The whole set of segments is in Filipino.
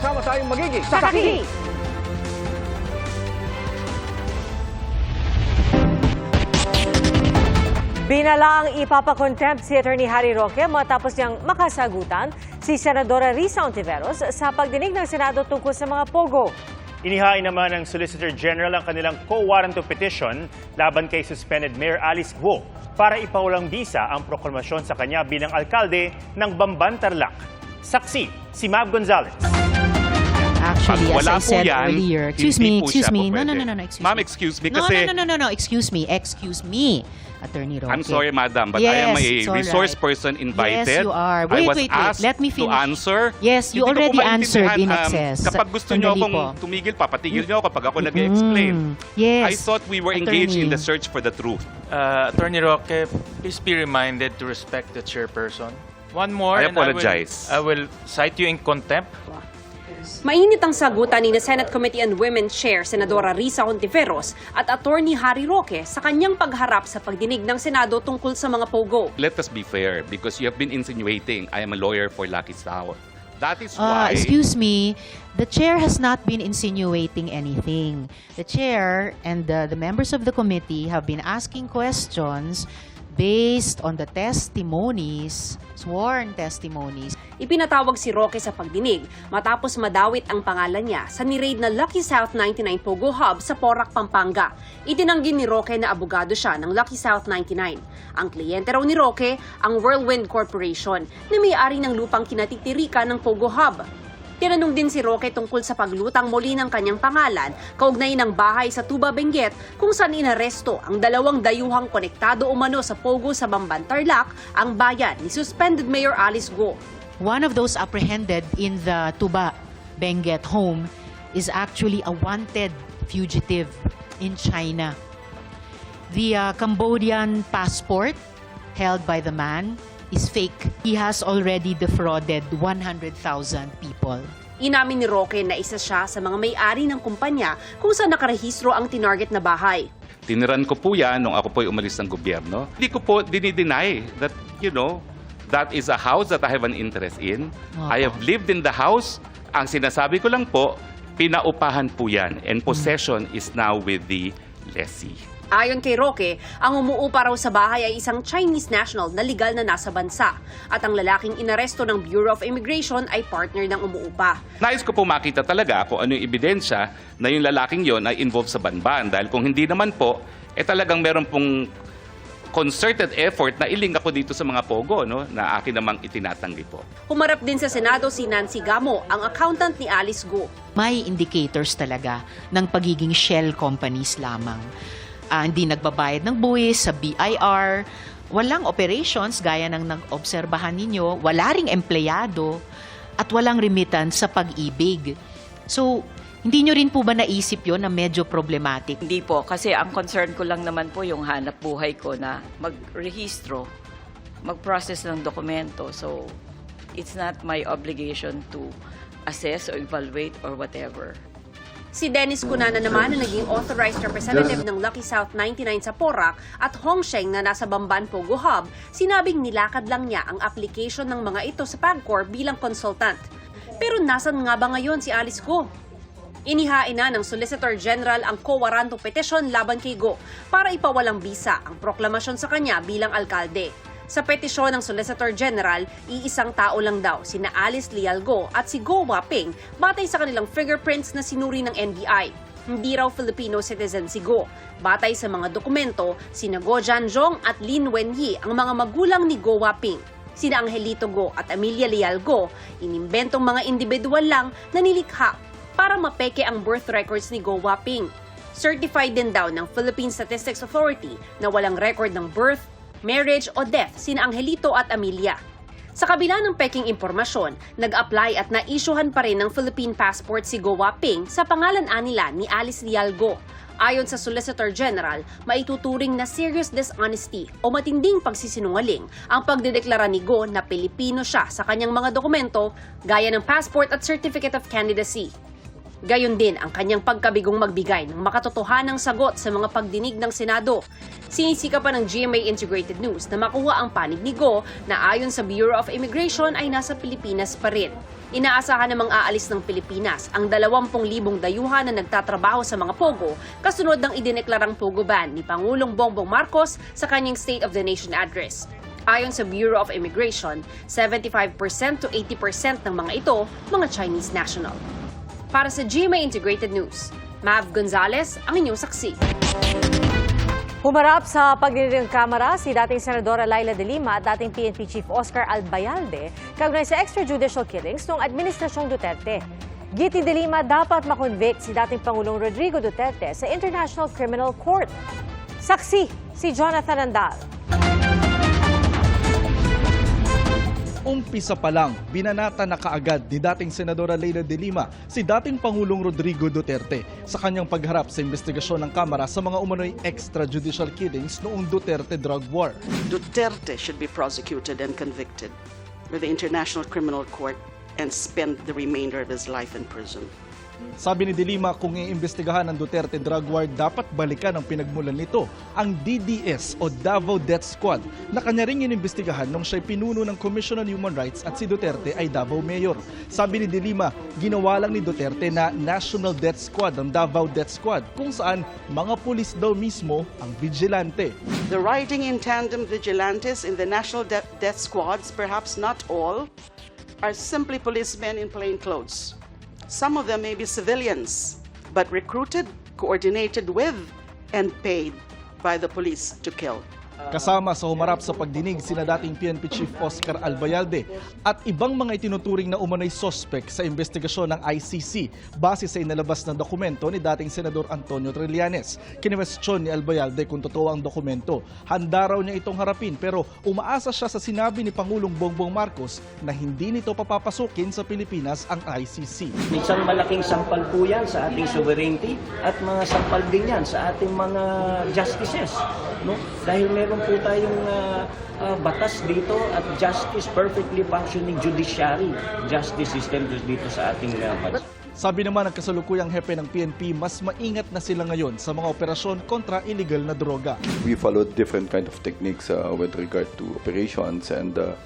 Sama-sama tayong magiging Sakaki! Binalang ipapakontempt si Attorney Harry Roque matapos niyang makasagutan si Senadora Risa Ontiveros sa pagdinig ng Senado tungkol sa mga pogo. Inihain naman ng Solicitor General ang kanilang co-warrant petition laban kay suspended Mayor Alice Guo para ipawalang bisa ang proklamasyon sa kanya bilang alkalde ng Bamban Tarlac. Saksi, si Mab Gonzalez. Actually, Pag as wala I po said yan, earlier, excuse me, po excuse me. po No, no, no, no, no, excuse Ma'am, me. excuse me No, kasi- No, no, no, no, no, excuse me, excuse me, Attorney Roque. I'm sorry, madam, but yes, I am a it's all resource right. person invited. Yes, you are. I Wait, was wait, wait. asked Let me to finish. answer. Yes, you Hindi ko po already answered in maintindihan, um, excess. kapag gusto niyo Sandali akong po. tumigil, papatigil niyo ako kapag ako nag-explain. Mm, yes. I thought we were engaged in Attorney. the search for the truth. Uh, Attorney Roque, please be reminded to respect the chairperson. One more. I and apologize. I will, I will cite you in contempt. Mainit ang sagutan ni na Senate Committee on Women Chair Senadora Risa Hontiveros at Attorney Harry Roque sa kanyang pagharap sa pagdinig ng Senado tungkol sa mga pogo. Let us be fair because you have been insinuating I am a lawyer for Lucky Sao. That is Uh, why... excuse me, the chair has not been insinuating anything. The chair and the, the members of the committee have been asking questions based on the testimonies, sworn testimonies. Ipinatawag si Roque sa pagdinig matapos madawit ang pangalan niya sa niraid na Lucky South 99 Pogo Hub sa Porac, Pampanga. Itinanggi ni Roque na abogado siya ng Lucky South 99. Ang kliyente raw ni Roque, ang Whirlwind Corporation, na may-ari ng lupang kinatitirikan ng Pogo Hub. Tinanong din si Roque tungkol sa paglutang muli ng kanyang pangalan kaugnay ng bahay sa Tuba Benguet kung saan inaresto ang dalawang dayuhang konektado umano sa Pogo sa Bamban Tarlac, ang bayan ni suspended Mayor Alice Go. One of those apprehended in the Tuba Benguet home is actually a wanted fugitive in China. The uh, Cambodian passport held by the man is fake. He has already defrauded 100,000 people. Inamin ni Roque na isa siya sa mga may-ari ng kumpanya kung saan nakarehistro ang tinarget na bahay. Tiniran ko po yan nung ako po umalis ng gobyerno. Hindi ko po dinideny that, you know, that is a house that I have an interest in. I have lived in the house. Ang sinasabi ko lang po, pinaupahan po yan. And possession is now with the lessee. Ayon kay Roque, ang umuupa raw sa bahay ay isang Chinese national na legal na nasa bansa. At ang lalaking inaresto ng Bureau of Immigration ay partner ng umuupa. Nais ko po makita talaga kung ano yung ebidensya na yung lalaking yon ay involved sa banban. Dahil kung hindi naman po, eh talagang meron pong concerted effort na iling ako dito sa mga pogo no, na akin namang itinatanggi po. Humarap din sa Senado si Nancy Gamo, ang accountant ni Alice Go. May indicators talaga ng pagiging shell companies lamang. Ah, hindi nagbabayad ng buwis sa BIR, walang operations gaya ng nag-obserbahan ninyo, wala ring empleyado, at walang remittance sa pag-ibig. So, hindi nyo rin po ba naisip yon na medyo problematic? Hindi po, kasi ang concern ko lang naman po yung hanap buhay ko na mag-rehistro, mag-process ng dokumento. So, it's not my obligation to assess or evaluate or whatever. Si Dennis Cunana naman na naging authorized representative ng Lucky South 99 sa Porac at Hong Sheng na nasa Bamban Pogo Hub, sinabing nilakad lang niya ang application ng mga ito sa PAGCOR bilang consultant. Pero nasan nga ba ngayon si Alice Go? Inihain na ng Solicitor General ang co-warranto petition laban kay Go para ipawalang bisa ang proklamasyon sa kanya bilang alkalde. Sa petisyon ng Solicitor General, iisang tao lang daw, sina Alice Lialgo at si Go Waping, batay sa kanilang fingerprints na sinuri ng NBI. Hindi raw Filipino citizen si Go. Batay sa mga dokumento, sina Go Janjong at Lin Wenyi ang mga magulang ni Go Waping. Sina Angelito Go at Amelia Leal Go, inimbentong mga individual lang na nilikha para mapeke ang birth records ni Go Waping. Certified din daw ng Philippine Statistics Authority na walang record ng birth, marriage o death sina Angelito at Amelia. Sa kabila ng peking impormasyon, nag-apply at na-issuehan pa rin ng Philippine passport si Go Waping sa pangalan anila ni Alice Lialgo. Ayon sa Solicitor General, maituturing na serious dishonesty o matinding pagsisinungaling ang pagdedeklara ni Go na Pilipino siya sa kanyang mga dokumento gaya ng passport at certificate of candidacy. Gayon din ang kanyang pagkabigong magbigay ng makatotohanang sagot sa mga pagdinig ng Senado. Sinisika pa ng GMA Integrated News na makuha ang panig ni Go na ayon sa Bureau of Immigration ay nasa Pilipinas pa rin. Inaasahan namang aalis ng Pilipinas ang 20,000 dayuhan na nagtatrabaho sa mga Pogo kasunod ng idineklarang Pogo ban ni Pangulong Bongbong Marcos sa kanyang State of the Nation address. Ayon sa Bureau of Immigration, 75% to 80% ng mga ito mga Chinese national. Para sa GMA Integrated News, Mav Gonzalez ang inyong saksi. Humarap sa pagdinig ng Kamara si dating Senadora Laila de Lima at dating PNP Chief Oscar Albayalde kaugnay sa extrajudicial killings noong Administrasyong Duterte. Giti de Lima dapat makonvict si dating Pangulong Rodrigo Duterte sa International Criminal Court. Saksi si Jonathan Andal. Umpisa pa lang, binanata na kaagad ni dating Senadora Leila de Lima si dating Pangulong Rodrigo Duterte sa kanyang pagharap sa investigasyon ng Kamara sa mga umano'y extrajudicial killings noong Duterte drug war. Duterte should be prosecuted and convicted with the International Criminal Court and spend the remainder of his life in prison. Sabi ni De Lima kung iimbestigahan ng Duterte drug war, dapat balikan ang pinagmulan nito, ang DDS o Davao Death Squad na kanya ring inimbestigahan nung siya'y pinuno ng Commission on Human Rights at si Duterte ay Davao Mayor. Sabi ni De Lima, ginawa lang ni Duterte na National Death Squad ang Davao Death Squad kung saan mga pulis daw mismo ang vigilante. The riding in tandem vigilantes in the National De- Death Squads, perhaps not all, are simply policemen in plain clothes. Some of them may be civilians, but recruited, coordinated with, and paid by the police to kill. Kasama sa humarap sa pagdinig sina dating PNP Chief Oscar Albayalde at ibang mga itinuturing na umano'y sospek sa investigasyon ng ICC base sa inalabas na dokumento ni dating Senador Antonio Trillanes. Kinwestiyon ni Albayalde kung totoo ang dokumento. Handa raw niya itong harapin pero umaasa siya sa sinabi ni Pangulong Bongbong Marcos na hindi nito papapasukin sa Pilipinas ang ICC. Isang malaking sampal po yan sa ating sovereignty at mga sampal din yan sa ating mga justices. No? Dahil meron po tayong ah, ah, batas dito at justice, perfectly functioning judiciary justice system dito sa ating ah, bansa. Sabi naman ng kasalukuyang hepe ng PNP, mas maingat na sila ngayon sa mga operasyon kontra illegal na droga. we followed different kind of techniques uh, with regard to operations and uh,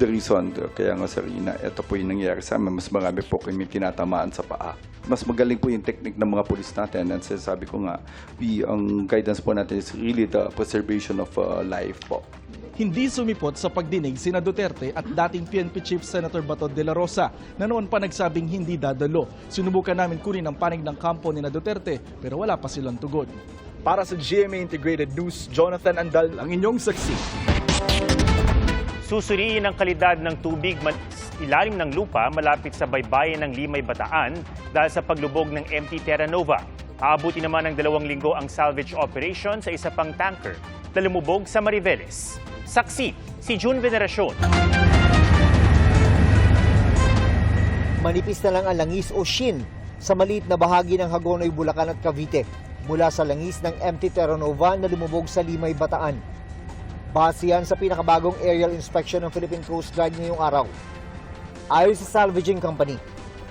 the reason kaya nga sa Rina, ito po yung nangyayari sa amin, mas marami po kami kinatamaan sa paa. Mas magaling po yung technique ng mga pulis natin and sabi ko nga, we, ang guidance po natin is really the preservation of uh, life po. Hindi sumipot sa pagdinig sina Duterte at dating PNP Chief Senator Bato de la Rosa na noon pa nagsabing hindi dadalo. Sinubukan namin kunin ang panig ng kampo ni na Duterte pero wala pa silang tugon. Para sa GMA Integrated News, Jonathan Andal ang inyong saksi. Susuriin ang kalidad ng tubig ilalim ng lupa malapit sa baybayin ng Limay Bataan dahil sa paglubog ng MT Terra Nova. Aabuti naman ng dalawang linggo ang salvage operation sa isa pang tanker na lumubog sa Mariveles. Saksi, si June Veneracion. Manipis na lang ang langis o shin sa maliit na bahagi ng Hagonoy, Bulacan at Cavite mula sa langis ng MT Terra Nova na lumubog sa Limay, Bataan. Base yan sa pinakabagong aerial inspection ng Philippine Coast Guard ngayong araw. Ayon sa salvaging company,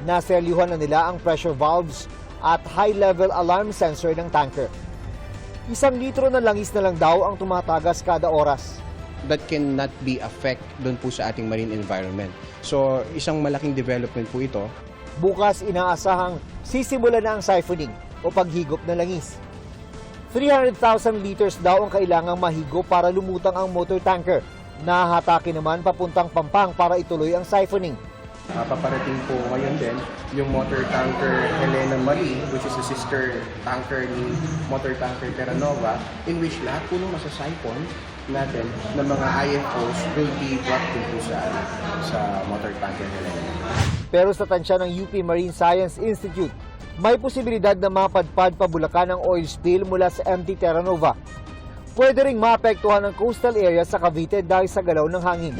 naselyuhan na nila ang pressure valves at high-level alarm sensor ng tanker. Isang litro ng langis na lang daw ang tumatagas kada oras. that cannot be affect doon po sa ating marine environment. So, isang malaking development po ito. Bukas inaasahang sisimula na ang siphoning o paghigop ng langis. 300,000 liters daw ang kailangang mahigo para lumutang ang motor tanker. Nahatake naman papuntang Pampang para ituloy ang siphoning. Uh, paparating po ngayon din yung motor tanker Helena Marie, which is a sister tanker ni motor tanker Terra Nova, in which lahat po nung masasiphon natin ng mga IFOs will be brought po sa, sa motor tanker Helena. Pero sa tansya ng UP Marine Science Institute, may posibilidad na mapadpad pa Bulacan ang oil spill mula sa MT Terra Nova. Pwede ring maapektuhan ang coastal area sa Cavite dahil sa galaw ng hangin.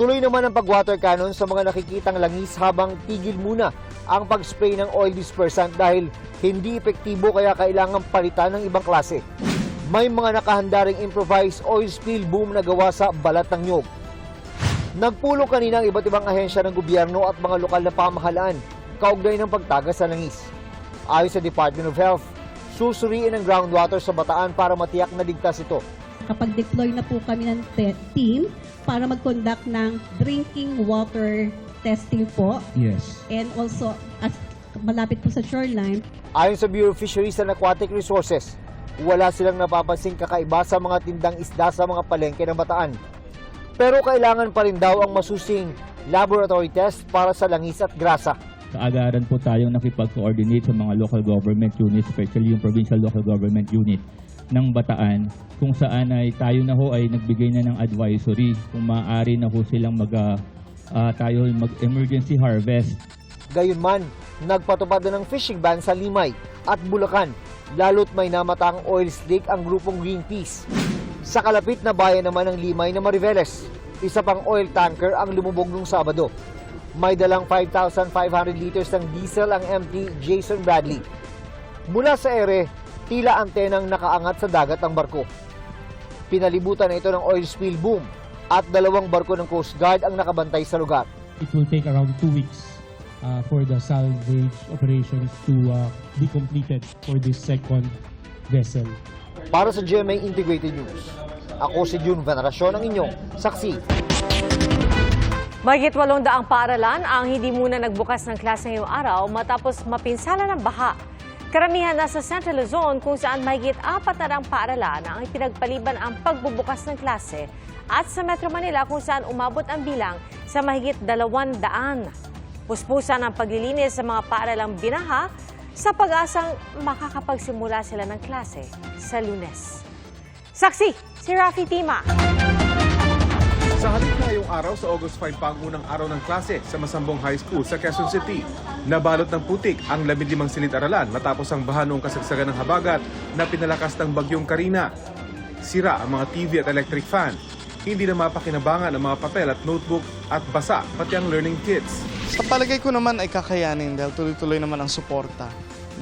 Tuloy naman ang pag-water cannon sa mga nakikitang langis habang tigil muna ang pag-spray ng oil dispersant dahil hindi epektibo kaya kailangan palitan ng ibang klase. May mga nakahanda ring improvised oil spill boom na gawa sa balat ng nyog. Nagpulong kanina ang iba't ibang ahensya ng gobyerno at mga lokal na pamahalaan kaugnay ng pagtagas sa langis. Ayon sa Department of Health, susuriin ang groundwater sa Bataan para matiyak na ligtas ito. kapag deploy na po kami ng te- team para mag-conduct ng drinking water testing po. Yes. And also, at malapit po sa shoreline, Ayon sa Bureau of Fisheries and Aquatic Resources, wala silang napapansing kakaiba sa mga tindang isda sa mga palengke ng Bataan. Pero kailangan pa rin daw ang masusing laboratory test para sa langis at grasa. Kaagaran po tayong nakipag-coordinate sa mga local government units, especially yung provincial local government unit ng Bataan, kung saan ay tayo na ho ay nagbigay na ng advisory kung maaari na ho silang mag, ah, tayo ay mag-emergency harvest Gayunman, nagpatupad na ng fishing ban sa Limay at Bulacan, lalo't may namatang oil slick ang grupong Greenpeace. Sa kalapit na bayan naman ng Limay na Mariveles, isa pang oil tanker ang lumubog nung Sabado. May dalang 5,500 liters ng diesel ang MT Jason Bradley. Mula sa ere, tila antenang nakaangat sa dagat ang barko. Pinalibutan na ito ng oil spill boom at dalawang barko ng Coast Guard ang nakabantay sa lugar. it will take around two weeks uh, for the salvage operations to uh, be completed for this second vessel. Para sa GMA Integrated News, ako si June Veneracion ang inyong saksi. Mahigit walong daang paaralan ang hindi muna nagbukas ng klase ngayong araw matapos mapinsala ng baha. Karamihan nasa Central Luzon kung saan mahigit apat na daang paaralan ang pinagpaliban ang pagbubukas ng klase at sa Metro Manila kung saan umabot ang bilang sa mahigit dalawan daan. Puspusan ang paglilinis sa mga paaralang binaha sa pag-asang makakapagsimula sila ng klase sa lunes. Saksi, si Rafi Tima. Sa halip na ngayong araw sa August 5 pa ang unang araw ng klase sa Masambong High School sa Quezon City. Nabalot ng putik ang 15 silid-aralan matapos ang baha noong kasagsagan ng habagat na pinalakas ng bagyong Karina. Sira ang mga TV at electric fan. Hindi na mapakinabangan ang mga papel at notebook at basa pati ang learning kits. Sa palagay ko naman ay kakayanin dahil tuloy-tuloy naman ang suporta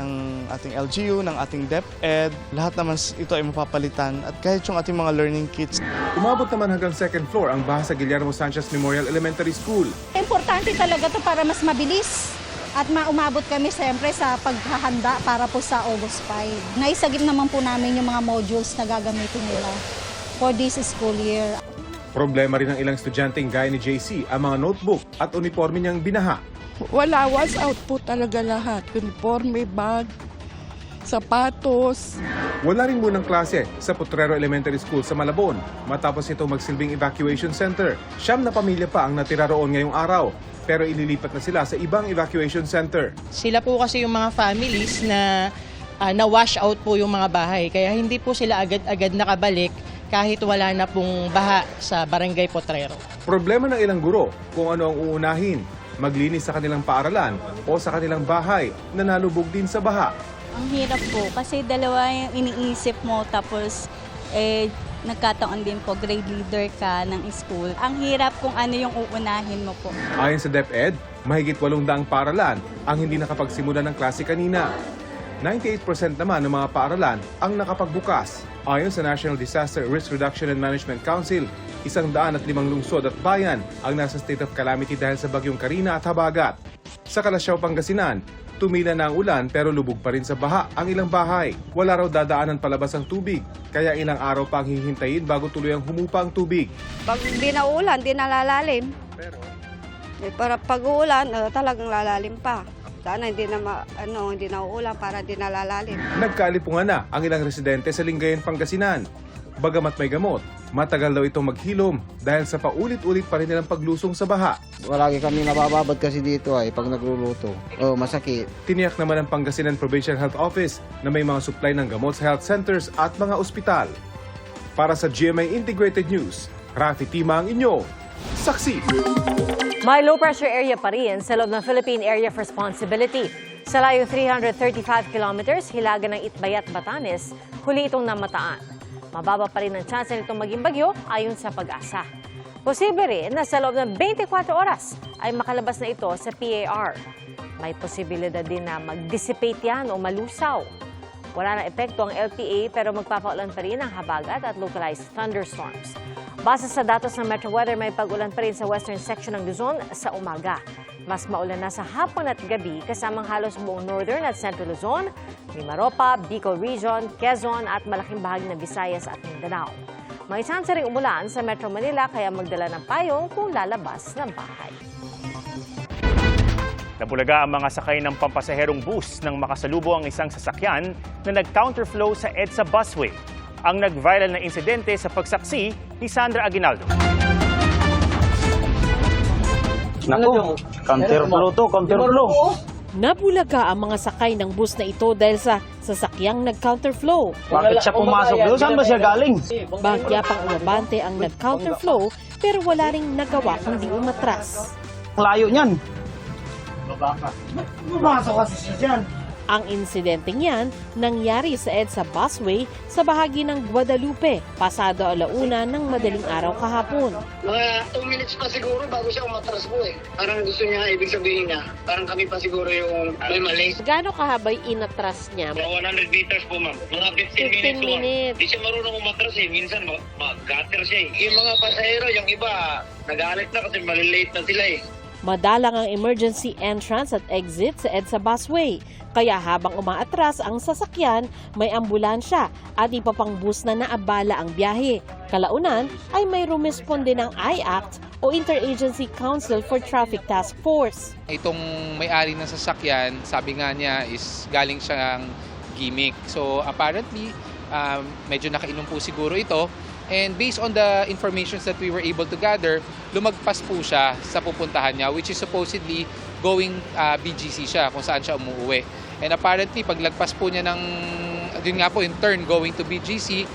ng ating LGU, ng ating DepEd. Lahat naman ito ay mapapalitan at kahit yung ating mga learning kits. Umabot naman hanggang second floor ang baha sa Guillermo Sanchez Memorial Elementary School. importante talaga to para mas mabilis at maumabot kami siyempre sa paghahanda para po sa August 5. Naisagip naman po namin yung mga modules na gagamitin nila for this school year. Problema rin ng ilang estudyanteng gaya ni JC ang mga notebook at uniforme niyang binaha. Wala, was out po talaga lahat. Uniforme, bag, sapatos. Wala rin munang klase sa Potrero Elementary School sa Malabon matapos ito magsilbing evacuation center. Siyam na pamilya pa ang natira roon ngayong araw pero inilipat na sila sa ibang evacuation center. Sila po kasi yung mga families na ah, na-wash out po yung mga bahay. Kaya hindi po sila agad-agad nakabalik kahit wala na pong baha sa Barangay Potrero. Problema ng ilang guro kung ano ang uunahin, maglinis sa kanilang paaralan o sa kanilang bahay na nalubog din sa baha. Ang hirap po kasi dalawa yung iniisip mo tapos eh, nagkataon din po grade leader ka ng school. Ang hirap kung ano yung uunahin mo po. Ayon sa DepEd, mahigit 800 paaralan ang hindi nakapagsimula ng klase kanina. 98% naman ng mga paaralan ang nakapagbukas. Ayon sa National Disaster Risk Reduction and Management Council, isang daan at limang lungsod at bayan ang nasa state of calamity dahil sa bagyong Karina at Habagat. Sa Kalasyaw, Pangasinan, tumila na ang ulan pero lubog pa rin sa baha ang ilang bahay. Wala raw dadaanan palabas ang tubig, kaya ilang araw pa ang hihintayin bago tuluyang humupa ang tubig. Pag di na ulan, di nalalalim. Pero? Eh, para pag uulan, eh, talagang lalalim pa. Sana hindi na, ma, ano, hindi na uulan para di nalalalim. Nagkaalipungan na ang ilang residente sa Lingayen, Pangasinan. Bagamat may gamot, matagal daw itong maghilom dahil sa paulit-ulit pa rin nilang paglusong sa baha. Lagi kami nabababad kasi dito ay pag nagluluto. Oh, masakit. Tiniyak naman ng Pangasinan Provincial Health Office na may mga supply ng gamot sa health centers at mga ospital. Para sa GMA Integrated News, Rafi Tima ang inyo. Saksi! May low pressure area pa rin sa loob ng Philippine Area of Responsibility. Sa layo 335 kilometers, hilaga ng Itbayat, Batanes, huli itong namataan. Mababa pa rin ang chance nitong maging bagyo ayon sa pag-asa. Posible rin na sa loob ng 24 oras ay makalabas na ito sa PAR. May posibilidad din na mag-dissipate yan o malusaw. Wala na epekto ang LPA pero magpapaulan pa rin ang habagat at localized thunderstorms. Base sa datos ng Metro Weather, may pag-ulan pa rin sa western section ng Luzon sa umaga. Mas maulan na sa hapon at gabi kasamang halos buong northern at central Luzon, Mimaropa, Bicol Region, Quezon at malaking bahagi ng Visayas at Mindanao. May chance ring umulan sa Metro Manila kaya magdala ng payong kung lalabas ng bahay. Nabulaga ang mga sakay ng pampasaherong bus nang makasalubo ang isang sasakyan na nag-counterflow sa EDSA busway. Ang nag-viral na insidente sa pagsaksi ni Sandra Aguinaldo. Nako, counterflow to, counterflow. Nabulaga ang mga sakay ng bus na ito dahil sa sasakyang nag-counterflow. Bakit siya pumasok doon? Saan ba siya galing? Bagya pang umabante ang nag-counterflow pero wala ring nagawa kundi umatras. Ang layo niyan. Pumasok kasi siya dyan. Ang insidenteng yan nangyari sa EDSA busway sa bahagi ng Guadalupe, pasado alauna ng madaling araw kahapon. Mga 2 minutes pa siguro bago siya umatras po eh. Parang gusto niya, ibig sabihin niya, parang kami pa siguro yung may mali. Gaano kahabay inatras niya? Mga 100 meters po ma'am. Mga 15, 15 minutes minutes. Di siya marunong umatras eh. Minsan ma- mag-gutter siya eh. Yung mga pasahero, yung iba, nagalit na kasi malilate na sila eh. Madalang ang emergency entrance at exit sa EDSA busway. Kaya habang umaatras ang sasakyan, may ambulansya at iba pang bus na naabala ang biyahe. Kalaunan ay may rumisponde ng IACT o Interagency Council for Traffic Task Force. Itong may-ari ng sasakyan, sabi nga niya is galing siyang gimmick. So apparently, um, medyo nakainom po siguro ito. And based on the informations that we were able to gather, lumagpas po siya sa pupuntahan niya, which is supposedly going uh, BGC siya, kung saan siya umuwi. And apparently, paglagpas po niya ng, yun nga po, in turn going to BGC,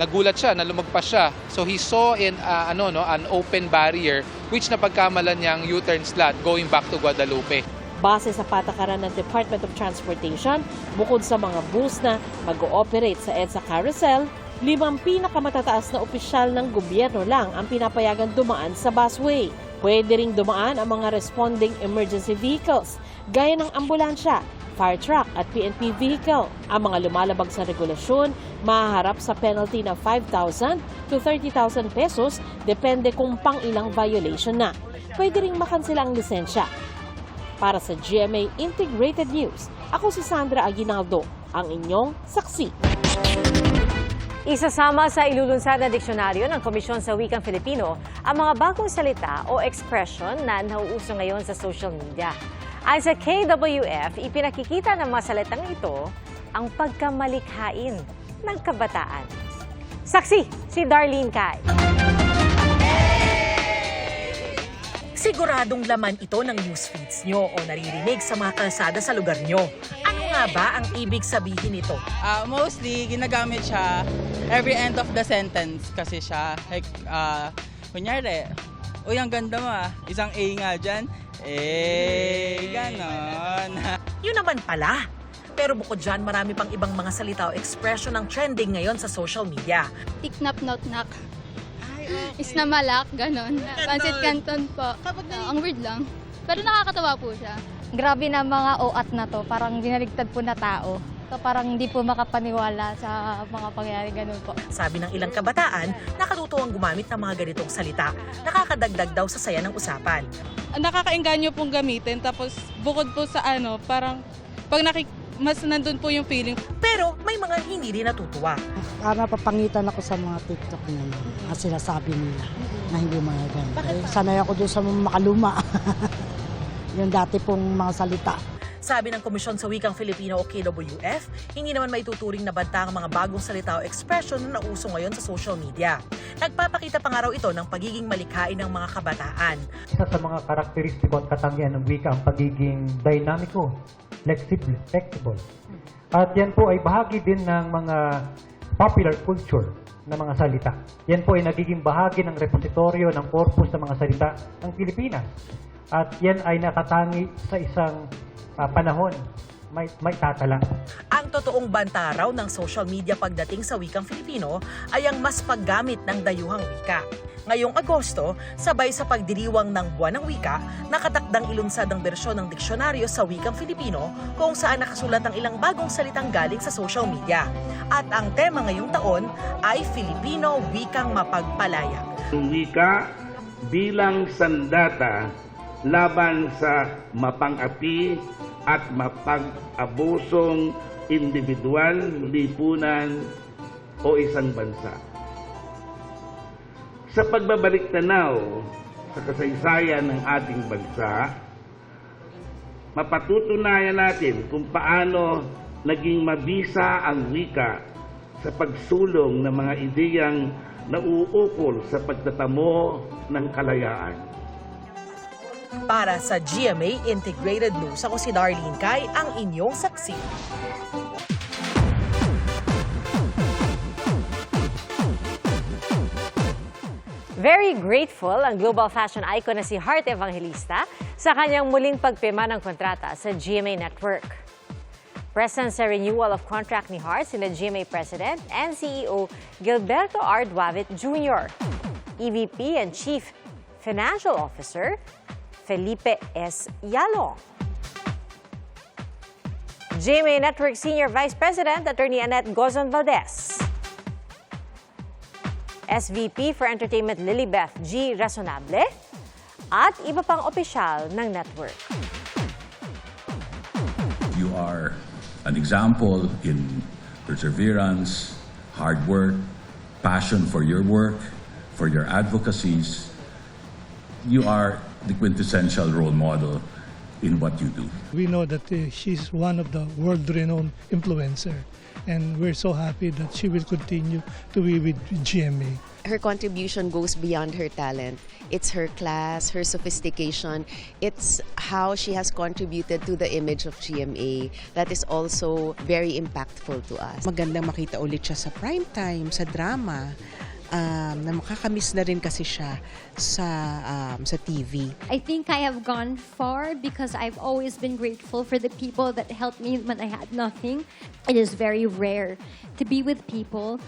nagulat siya na lumagpas siya. So he saw in uh, ano no an open barrier which napagkamalan niyang U-turn slot going back to Guadalupe. Base sa patakaran ng Department of Transportation, bukod sa mga bus na mag-ooperate sa EDSA Carousel, limang pinakamatataas na opisyal ng gobyerno lang ang pinapayagan dumaan sa busway. Pwede ring dumaan ang mga responding emergency vehicles, gaya ng ambulansya, fire truck at PNP vehicle. Ang mga lumalabag sa regulasyon, mahaharap sa penalty na 5,000 to 30,000 pesos, depende kung pang ilang violation na. Pwede ring makansela ang lisensya. Para sa GMA Integrated News, ako si Sandra Aguinaldo, ang inyong saksi. Isasama sa ilulunsad na diksyonaryo ng Komisyon sa Wikang Filipino ang mga bagong salita o expression na nauuso ngayon sa social media. Ayon sa KWF, ipinakikita ng mga salitang ito ang pagkamalikhain ng kabataan. Saksi, si Darlene Kai. Siguradong laman ito ng newsfeeds nyo o naririnig sa mga kalsada sa lugar nyo. Ano nga ba ang ibig sabihin nito? Ah, mostly, ginagamit siya every end of the sentence kasi siya. Like, ah, kunyari, uy, ang ganda mo ah. Isang A nga dyan. Eh, ganon. Yun naman pala. Pero bukod dyan, marami pang ibang mga salita o expression ang trending ngayon sa social media. Tiknap not knock. Isnamalak, ganon. Pansit canton po. Ah, ang weird lang. Pero nakakatawa po siya. Grabe na mga oat na to, parang dinaligtad po na tao. So parang hindi po makapaniwala sa mga pangyayari ganun po. Sabi ng ilang kabataan, nakatuto ang gumamit ng mga ganitong salita. Nakakadagdag daw sa saya ng usapan. Nakakainganyo pong gamitin. Tapos, bukod po sa ano, parang pag nakik mas nandun po yung feeling. Pero may mga hindi rin natutuwa. Ah, napapangitan ako sa mga TikTok na yun. Ang sinasabi nila na hindi mga ganun. Eh, sanay ako doon sa mga makaluma. yung dati pong mga salita. Sabi ng Komisyon sa Wikang Filipino o KWF, hindi naman maituturing na banta ang mga bagong salita o expression na nauso ngayon sa social media. Nagpapakita pa nga raw ito ng pagiging malikhain ng mga kabataan. Isa sa mga karakteristiko at katangian ng wika ang pagiging dynamico, flexible, flexible. At yan po ay bahagi din ng mga popular culture na mga salita. Yan po ay nagiging bahagi ng repositoryo ng corpus ng mga salita ng Pilipinas. At yan ay nakatangi sa isang ah, panahon may, may tatala. Ang totoong banta raw ng social media pagdating sa wikang Filipino ay ang mas paggamit ng dayuhang wika. Ngayong Agosto, sabay sa pagdiriwang ng Buwan ng Wika, nakatakdang ilunsad ang bersyon ng diksyonaryo sa wikang Filipino kung saan nakasulat ang ilang bagong salitang galing sa social media. At ang tema ngayong taon ay Filipino Wikang Mapagpalaya. Ang wika bilang sandata laban sa mapang-api at mapag-abusong individual, lipunan o isang bansa. Sa pagbabalik tanaw sa kasaysayan ng ating bansa, mapatutunayan natin kung paano naging mabisa ang wika sa pagsulong ng mga ideyang nauukol sa pagtatamo ng kalayaan. Para sa GMA Integrated News, ako si Darlene Kai, ang inyong saksi. Very grateful ang global fashion icon na si Heart Evangelista sa kanyang muling pagpirma ng kontrata sa GMA Network. Present sa renewal of contract ni Hart sina GMA President and CEO Gilberto R. Duavit Jr., EVP and Chief Financial Officer Felipe S. Yalong. GMA Network Senior Vice President Attorney Annette Gozon Valdez. SVP for Entertainment Lilibeth G. Razonable at iba pang opisyal ng network. You are an example in perseverance, hard work, passion for your work, for your advocacies. You are the quintessential role model in what you do. We know that uh, she's one of the world-renowned influencer, and we're so happy that she will continue to be with GMA. her contribution goes beyond her talent. It's her class, her sophistication. It's how she has contributed to the image of GMA that is also very impactful to us. Magandang makita ulit siya sa prime time, sa drama. Um, na makakamiss na rin kasi siya sa, um, sa TV. I think I have gone far because I've always been grateful for the people that helped me when I had nothing. It is very rare to be with people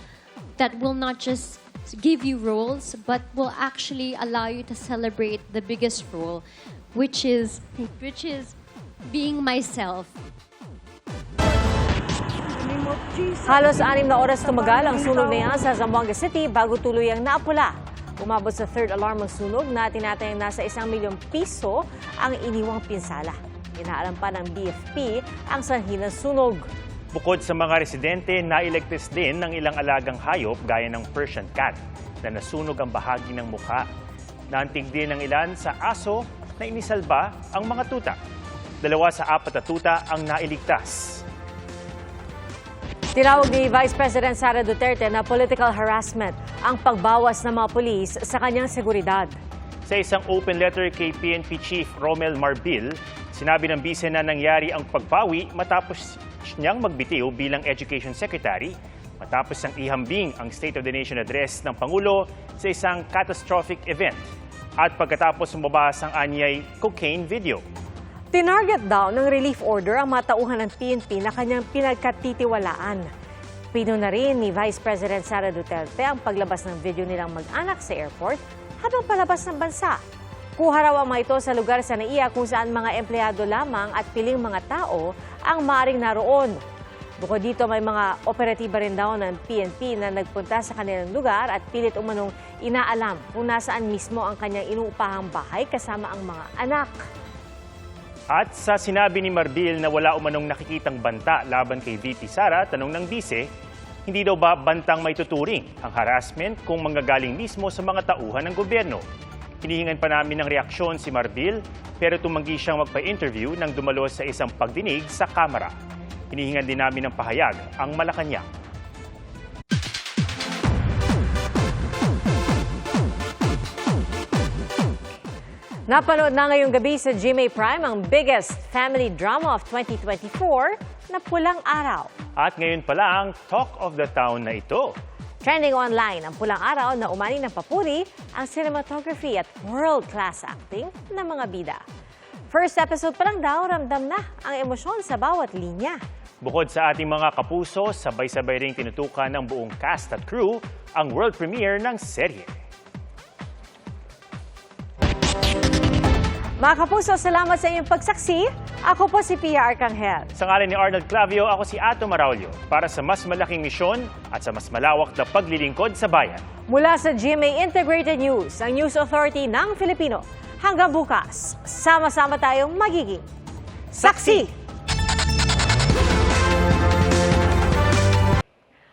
that will not just give you roles, but will actually allow you to celebrate the biggest role, which is which is being myself. Halos anim na oras tumagal ang sunog na yan sa Zamboanga City bago tuluyang naapula. Umabot sa third alarm ang sunog na tinatayang nasa isang milyong piso ang iniwang pinsala. Inaalam pa ng BFP ang sanhi sunog. Bukod sa mga residente, nailigtas din ng ilang alagang hayop gaya ng Persian cat na nasunog ang bahagi ng mukha. Naantig din ng ilan sa aso na inisalba ang mga tuta. Dalawa sa apat na tuta ang nailigtas. Tinawag ni Vice President Sara Duterte na political harassment ang pagbawas ng mga pulis sa kanyang seguridad. Sa isang open letter kay PNP Chief Romel Marbil, sinabi ng bise na nangyari ang pagbawi matapos niyang magbitiw bilang Education Secretary matapos ang ihambing ang State of the Nation address ng Pangulo sa isang catastrophic event at pagkatapos sumabas ang anyay cocaine video. Tinarget daw ng relief order ang mga tauhan ng PNP na kanyang pinagkatitiwalaan. Pino na rin ni Vice President Sara Duterte ang paglabas ng video nilang mag-anak sa airport habang palabas ng bansa. Kuha raw ang ito sa lugar sa NAIA kung saan mga empleyado lamang at piling mga tao ang maaring naroon. Bukod dito, may mga operatiba rin daw ng PNP na nagpunta sa kanilang lugar at pilit umanong inaalam kung nasaan mismo ang kanyang inuupahang bahay kasama ang mga anak. At sa sinabi ni Marbil na wala umanong nakikitang banta laban kay VP Sara, tanong ng bise, hindi daw ba bantang may tuturing ang harassment kung manggagaling mismo sa mga tauhan ng gobyerno? Hinihingan pa namin ng reaksyon si Marbil pero tumanggi siyang magpa-interview nang dumalo sa isang pagdinig sa kamera. Hinihingan din namin ng pahayag ang Malacanang. Napanood na ngayong gabi sa GMA Prime ang biggest family drama of 2024 na Pulang Araw. At ngayon pala ang Talk of the Town na ito. Trending online ang Pulang Araw na umani ng papuri ang cinematography at world-class acting ng mga bida. First episode pa lang daw, ramdam na ang emosyon sa bawat linya. Bukod sa ating mga kapuso, sabay-sabay ring tinutukan ng buong cast at crew ang world premiere ng serye. Mga kapuso, salamat sa inyong pagsaksi. Ako po si Pia Arcangel. Sa ngalan ni Arnold Clavio, ako si Ato Maraulio para sa mas malaking misyon at sa mas malawak na paglilingkod sa bayan. Mula sa GMA Integrated News, ang News Authority ng Filipino. Hanggang bukas, sama-sama tayong magiging saksi!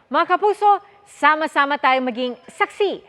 Mga kapuso, sama-sama tayong maging saksi.